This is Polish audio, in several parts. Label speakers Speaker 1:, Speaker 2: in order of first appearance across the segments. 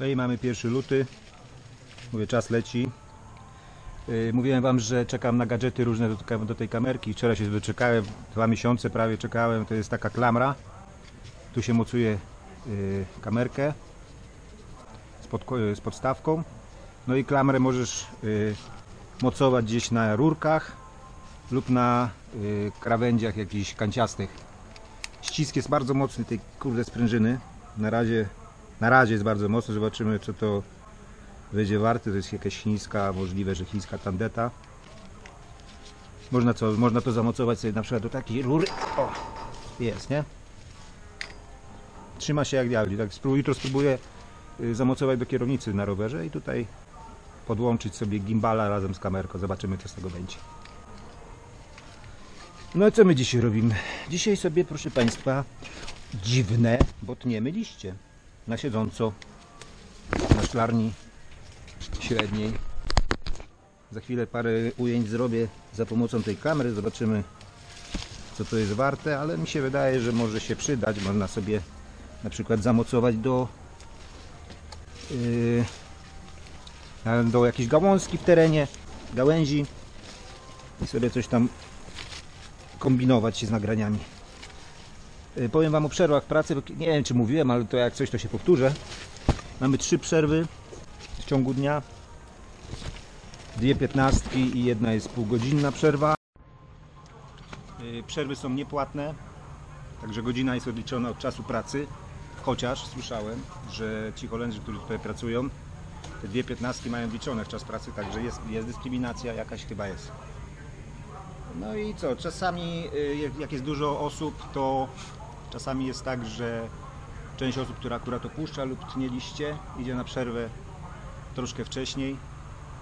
Speaker 1: No i mamy pierwszy luty. Mówię, czas leci. Yy, Mówiłem wam, że czekam na gadżety różne do, do tej kamerki. Wczoraj się wyczekałem, dwa miesiące prawie czekałem. To jest taka klamra. Tu się mocuje yy, kamerkę z, podko- z podstawką. No i klamrę możesz yy, mocować gdzieś na rurkach lub na krawędziach jakichś kanciastych. Ścisk jest bardzo mocny tej kurde sprężyny. Na razie, na razie jest bardzo mocny. Zobaczymy co to wyjdzie warte. To jest jakaś chińska, możliwe, że chińska tandeta. Można, co, można to zamocować sobie na przykład do takiej rury. O, jest, nie? Trzyma się jak diabli. Tak spróbuj, jutro spróbuję y, zamocować do kierownicy na rowerze i tutaj podłączyć sobie gimbala razem z kamerką. Zobaczymy co z tego będzie. No i co my dzisiaj robimy? Dzisiaj sobie, proszę Państwa, dziwne, bo tniemy liście na siedząco na szklarni średniej. Za chwilę parę ujęć zrobię za pomocą tej kamery. Zobaczymy, co to jest warte, ale mi się wydaje, że może się przydać. Można sobie na przykład zamocować do yy, do jakiejś gałązki w terenie, gałęzi i sobie coś tam kombinować się z nagraniami. Yy, Powiem Wam o przerwach pracy, nie wiem czy mówiłem, ale to jak coś to się powtórzę. Mamy trzy przerwy w ciągu dnia. Dwie piętnastki i jedna jest półgodzinna przerwa. Yy, Przerwy są niepłatne, także godzina jest odliczona od czasu pracy. Chociaż słyszałem, że ci Holendrzy, którzy tutaj pracują, te dwie piętnastki mają wliczone w czas pracy, także jest, jest dyskryminacja jakaś chyba jest. No i co, czasami y, jak jest dużo osób, to czasami jest tak, że część osób, która akurat opuszcza lub tnie liście, idzie na przerwę troszkę wcześniej,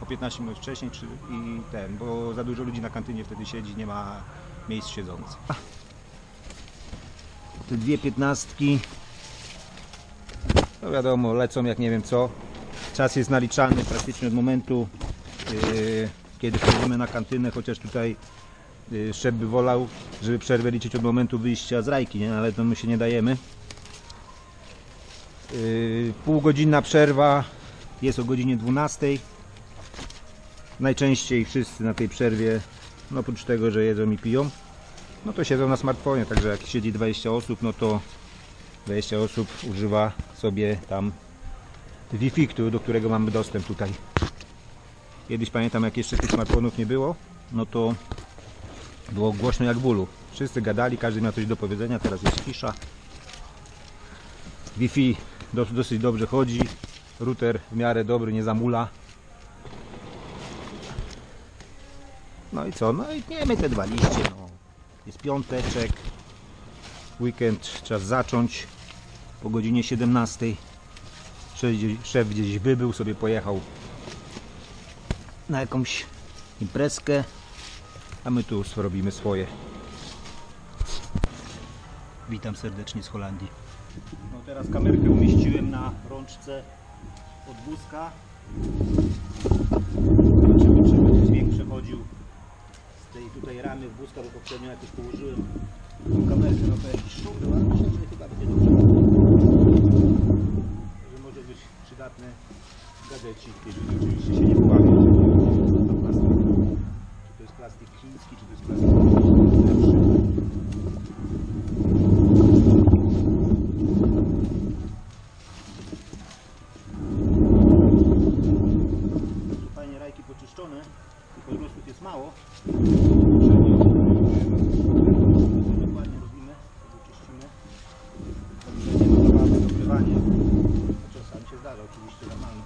Speaker 1: o 15 minut wcześniej czy, i ten, bo za dużo ludzi na kantynie wtedy siedzi, nie ma miejsc siedzących. Te dwie piętnastki, no wiadomo, lecą jak nie wiem co. Czas jest naliczany praktycznie od momentu, yy, kiedy wchodzimy na kantynę, chociaż tutaj szef by wolał, żeby przerwę liczyć od momentu wyjścia z rajki, nie? ale to my się nie dajemy. Yy, półgodzinna przerwa jest o godzinie 12. Najczęściej wszyscy na tej przerwie, no oprócz tego, że jedzą i piją, no to siedzą na smartfonie, także jak siedzi 20 osób, no to 20 osób używa sobie tam Wi-Fi, do którego mamy dostęp tutaj. Kiedyś pamiętam, jak jeszcze tych smartfonów nie było, no to było głośno jak bólu. Wszyscy gadali, każdy miał coś do powiedzenia, teraz jest cisza. Wi-Fi dos- dosyć dobrze chodzi, router w miarę dobry, nie zamula. No i co? No i tniemy te dwa liście. No. Jest piąteczek, weekend czas zacząć po godzinie 17. Szef gdzieś- Szef gdzieś wybył, sobie pojechał na jakąś imprezkę, a my tu robimy swoje. Witam serdecznie z Holandii. No teraz kamerkę umieściłem na rączce od wózka. Zobaczymy, czy będzie dźwięk przechodził z tej tutaj ramy wózka, bo poprzednio jakoś położyłem tą kamerkę, no to jakiś szum był, ale myślę, że chyba będzie dobrze. Że może być przydatny gadżecik, jeżeli oczywiście się nie połamie. To plastik. Czy to jest plastik chiński, czy to jest plastik lepszy. Są fajnie rajki poczyszczone podrostów jest mało. Dokładnie robimy, sobie czyścimy. Dobrze, nie dodawamy dokrywanie. Czasami się zdarza oczywiście normalnie.